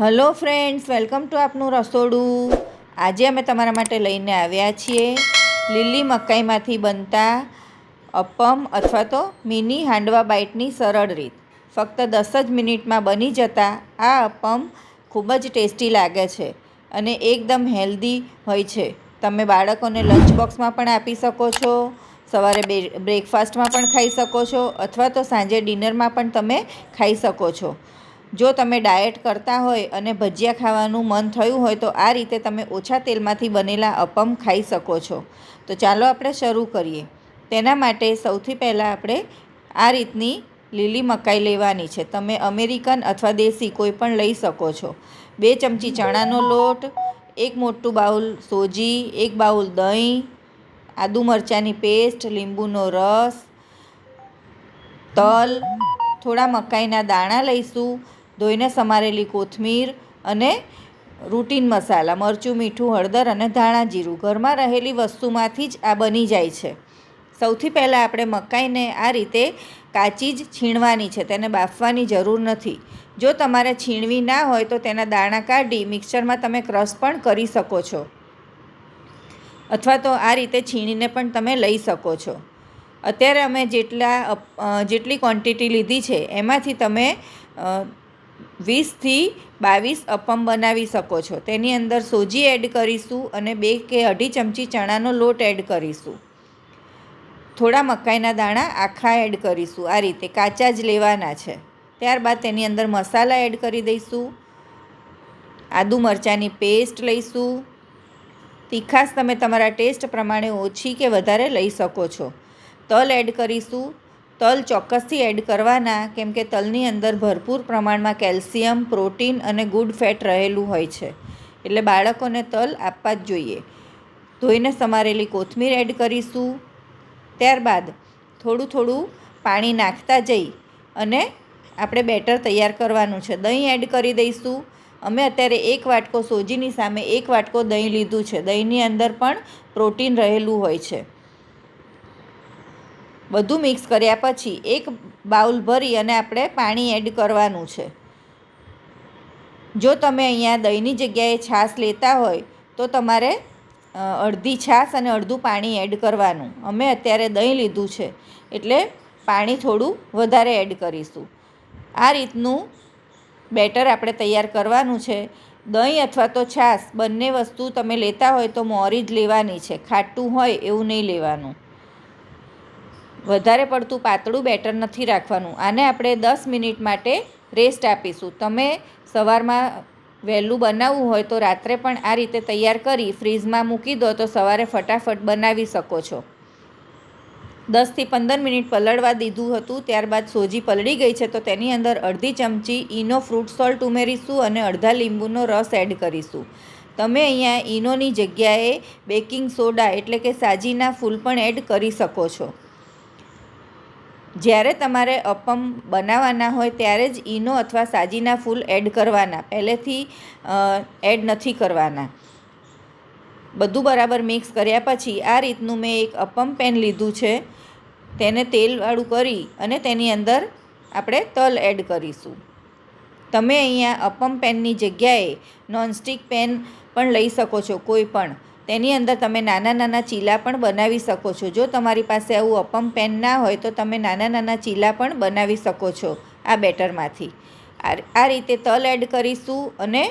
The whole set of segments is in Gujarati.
હલો ફ્રેન્ડ્સ, વેલકમ ટુ આપનું રસોડું. આજે અમે તમારા માટે લઈને આવ્યા છીએ લીલી મકાઈમાંથી બનતા અપમ અથવા તો મિની હાંડવા બાઇટની સરળ રીત. ફક્ત દસ જ મિનિટમાં બની જતા આ અપમ ખૂબ જ ટેસ્ટી લાગે છે અને એકદમ હેલ્ધી હોય છે. તમે બાળકોને લંચ બોક્સમાં પણ આપી શકો છો, સવારે બ્રેકફાસ્ટમાં પણ ખાઈ શકો છો અથવા તો સાંજે ડિનરમાં પણ તમે ખાઈ શકો છો. જો તમે ડાયટ કરતા હોય અને ભજીયા ખાવાનું મન થયું હોય તો આ રીતે તમે ઓછા તેલમાંથી બનેલા અપમ ખાઈ શકો છો. તો ચાલો આપણે શરૂ કરીએ. તેના માટે સૌથી પહેલાં આપણે આ રીતની લીલી મકાઈ લેવાની છે. તમે અમેરિકન અથવા દેશી કોઈ પણ લઈ શકો છો. બે ચમચી ચણાનો લોટ, એક મોટું બાઉલ સોજી, એક બાઉલ દહીં, આદુ મરચાંની પેસ્ટ, લીંબુનો રસ, તલ, થોડા મકાઈના દાણા લઈશું ધોઈને સમારેલી કોથમીર અને રૂટીન મસાલા, મરચું, મીઠું, હળદર અને ધાણા જીરું. ઘરમાં રહેલી વસ્તુમાંથી જ આ બની જાય છે. સૌથી પહેલાં આપણે મકાઈને આ રીતે કાચી જ છીણવાની છે. તેને બાફવાની જરૂર નથી. જો તમારે છીણવી ના હોય તો તેના દાણા કાઢી મિક્સરમાં તમે ક્રશ પણ કરી શકો છો. અથવા તો આ રીતે છીણીને પણ તમે લઈ શકો છો. અત્યારે અમે જેટલા જેટલી ક્વોન્ટિટી લીધી છે, એમાંથી તમે વીસથી બાવીસ અપમ બનાવી શકો છો. તેની અંદર સોજી એડ કરીશું અને બે કે અઢી ચમચી ચણાનો લોટ એડ કરીશું. થોડા મકાઈના દાણા આખા એડ કરીશું. આ રીતે કાચા જ લેવાના છે. ત્યારબાદ તેની અંદર મસાલા એડ કરી દઈશું. આદુ મરચાંની પેસ્ટ લઈશું. તીખાશ તમે તમારા ટેસ્ટ પ્રમાણે ઓછી કે વધારે લઈ શકો છો. તલ એડ કરીશું. તલ ચોક્કસથી એડ કરવાના, કેમ કે તલની અંદર ભરપૂર પ્રમાણમાં કેલ્શિયમ, પ્રોટીન અને ગુડ ફેટ રહેલું હોય છે. એટલે બાળકોને તલ આપવા જ જોઈએ. ધોઈને સમારેલી કોથમીર એડ કરીશું. ત્યારબાદ થોડું થોડું પાણી નાખતા જઈ અને આપણે બેટર તૈયાર કરવાનું છે. દહીં એડ કરી દઈશું. અમે અત્યારે એક વાટકો સોજીની સામે એક વાટકો દહીં લીધું છે. દહીંની અંદર પણ પ્રોટીન રહેલું હોય છે. બધું મિક્સ કર્યા પછી એક બાઉલ ભરી અને આપણે પાણી એડ કરવાનું છે. જો તમે અહીંયા દહીંની જગ્યાએ છાશ લેતા હોય, તો તમારે અડધી છાશ અને અડધું પાણી એડ કરવાનું. અમે અત્યારે દહીં લીધું છે, એટલે પાણી થોડું વધારે એડ કરીશું. આ રીતનું બેટર આપણે તૈયાર કરવાનું છે. દહીં અથવા તો છાશ, બંને વસ્તુ તમે લેતા હોય તો મોરી જ લેવાની છે. ખાટું હોય એવું નહીં લેવાનું. વધારે પડતું પાતળું બેટર નથી રાખવાનું. આને આપણે દસ મિનિટ માટે રેસ્ટ આપીશું. તમે સવારમાં વહેલું બનાવવું હોય તો રાત્રે પણ આ રીતે તૈયાર કરી ફ્રીઝમાં મૂકી દો તો સવારે ફટાફટ બનાવી શકો છો. દસથી પંદર મિનિટ પલળવા દીધું હતું, ત્યારબાદ સોજી પલળી ગઈ છે તો તેની અંદર અડધી ચમચી ઈનો ફ્રૂટ સોલ્ટ ઉમેરીશું અને અડધા લીંબુનો રસ એડ કરીશું. તમે અહીંયા ઈનોની જગ્યાએ બેકિંગ સોડા એટલે કે સાજીના ફૂલ પણ એડ કરી શકો છો. જ્યારે તમારે અપમ બનાવવાના હોય ત્યારે જ ઈનો અથવા સાજીના ફૂલ એડ કરવાના. પહેલેથી એડ નથી કરવાના. બધું બરાબર મિક્સ કર્યા પછી આ રીતનું મેં એક અપમ પેન લીધું છે. તેને તેલવાળું કરી અને તેની અંદર આપણે તલ એડ કરીશું. તમે અહીંયા અપમ પેનની જગ્યાએ નોનસ્ટિક પેન પણ લઈ શકો છો, કોઈ પણ. તેની અંદર તમે નાના નાના ચીલા પણ બનાવી શકો છો. જો તમારી પાસે આવું અપમ પેન ના હોય તો તમે નાના નાના ચીલા પણ બનાવી શકો છો આ બેટરમાંથી. આ રીતે તલ એડ કરીશું અને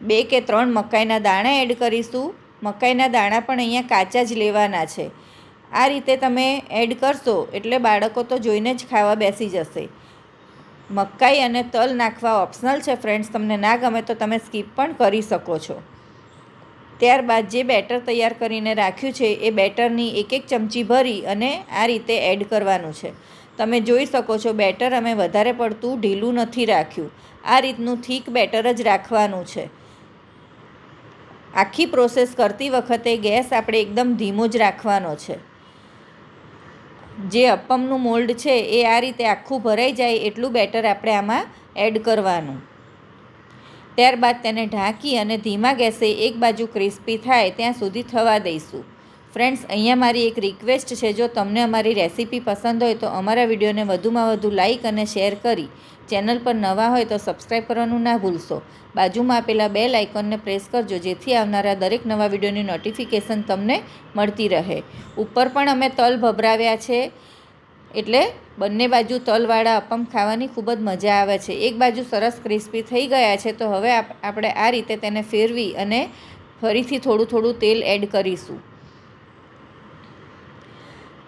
બે કે ત્રણ મકાઈના દાણા એડ કરીશું. મકાઈના દાણા પણ અહીંયા કાચા જ લેવાના છે. આ રીતે તમે એડ કરશો એટલે બાળકો તો જોઈને જ ખાવા બેસી જશે. મકાઈ અને તલ નાખવા ઓપ્શનલ છે ફ્રેન્ડ્સ, તમને ના ગમે તો તમે સ્કીપ પણ કરી શકો છો. ત્યારબાદ જે બેટર તૈયાર કરીને રાખ્યું છે, એ બેટરની એક એક ચમચી ભરી અને આ રીતે એડ કરવાનું છે. તમે જોઈ શકો છો, બેટર અમે વધારે પડતું ઢીલું નથી રાખ્યું. આ રીતનું થીક બેટર જ રાખવાનું છે. આખી પ્રોસેસ કરતી વખતે ગેસ આપણે એકદમ ધીમો જ રાખવાનો છે. જે અપમનું મોલ્ડ છે, એ આ રીતે આખું ભરાઈ જાય એટલું બેટર આપણે આમાં એડ કરવાનું. ત્યારબાદ તેને ઢાંકી અને ધીમા ગેસે એક બાજુ ક્રિસ્પી થાય ત્યાં સુધી થવા દઈશું. ફ્રેન્ડ્સ, અહીંયા મારી એક રિક્વેસ્ટ છે. જો તમને અમારી રેસીપી પસંદ હોય તો અમારા વિડીયોને વધુમાં વધુ લાઇક અને શેર કરી ચેનલ પર નવા હોય તો સબસ્ક્રાઈબ કરવાનું ના ભૂલશો. બાજુમાં આપેલા બેલ આઇકોનને પ્રેસ કરજો, જેથી આવનારા દરેક નવા વિડીયોની નોટિફિકેશન તમને મળતી રહે. ઉપર પણ અમે તલ ભભરાવ્યા છે. એટલે બંને બાજુ તલવાળા અપમ ખાવાની ખૂબ જ મજા આવે છે. એક બાજુ સરસ ક્રિસ્પી થઈ ગયા છે, તો હવે આપણે આ રીતે તેને ફેરવી અને ફરીથી થોડું થોડું તેલ એડ કરીશું.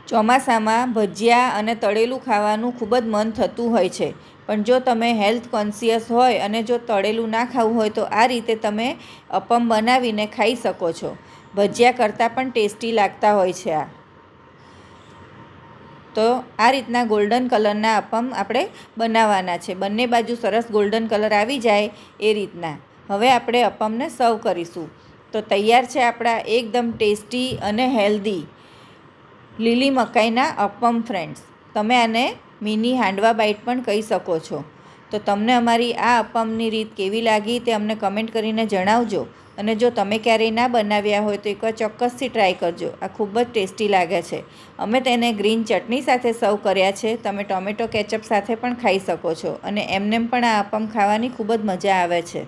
ચોમાસામાં ભજીયા અને તળેલું ખાવાનું ખૂબ જ મન થતું હોય છે. પણ જો તમે હેલ્થ કોન્સિયસ હોય અને જો તળેલું ના ખાવું હોય, તો આ રીતે તમે અપમ બનાવીને ખાઈ શકો છો. ભજીયા કરતાં પણ ટેસ્ટી લાગતા હોય છે આ. તો આ રીતના ગોલ્ડન કલરના અપમ આપણે બનાવવાના છે. બંને બાજુ સરસ ગોલ્ડન કલર આવી જાય એ રીતના. હવે આપણે અપમને સર્વ કરીશું. તો તૈયાર છે આપણા એકદમ ટેસ્ટી અને હેલ્ધી લીલી મકાઈના અપમ ફ્રેન્ડ્સ તમે આને મિની હાંડવા બાઈટ પણ કહી શકો છો. તો તમને અમારી આ અપમની રીત કેવી લાગી તે અમને કમેન્ટ કરીને જણાવજો. અને જો તમે ક્યારેય ના બનાવ્યા હોય તો એકવાર ચોક્કસથી ટ્રાય કરજો. આ ખૂબ જ ટેસ્ટી લાગે છે. અમે તેને ગ્રીન ચટણી સાથે સર્વ કર્યા છે. તમે ટોમેટો કેચઅપ સાથે પણ ખાઈ શકો છો અને એમનેમ પણ આ અપમ ખાવાની ખૂબ જ મજા આવે છે.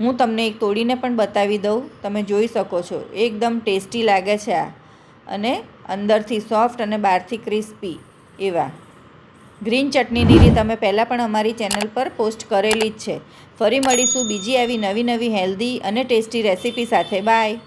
હું તમને એક તોડીને પણ બતાવી દઉં. તમે જોઈ શકો છો. એકદમ ટેસ્ટી લાગે છે આ. અને અંદરથી સોફ્ટ અને બહારથી ક્રિસ્પી એવા. ગ્રીન ચટણીની રીત અમે પહેલાં પણ અમારી ચેનલ પર પોસ્ટ કરેલી જ છે. ફરી મળીશું બીજી આવી નવી નવી હેલ્ધી અને ટેસ્ટી રેસીપી સાથે. બાય.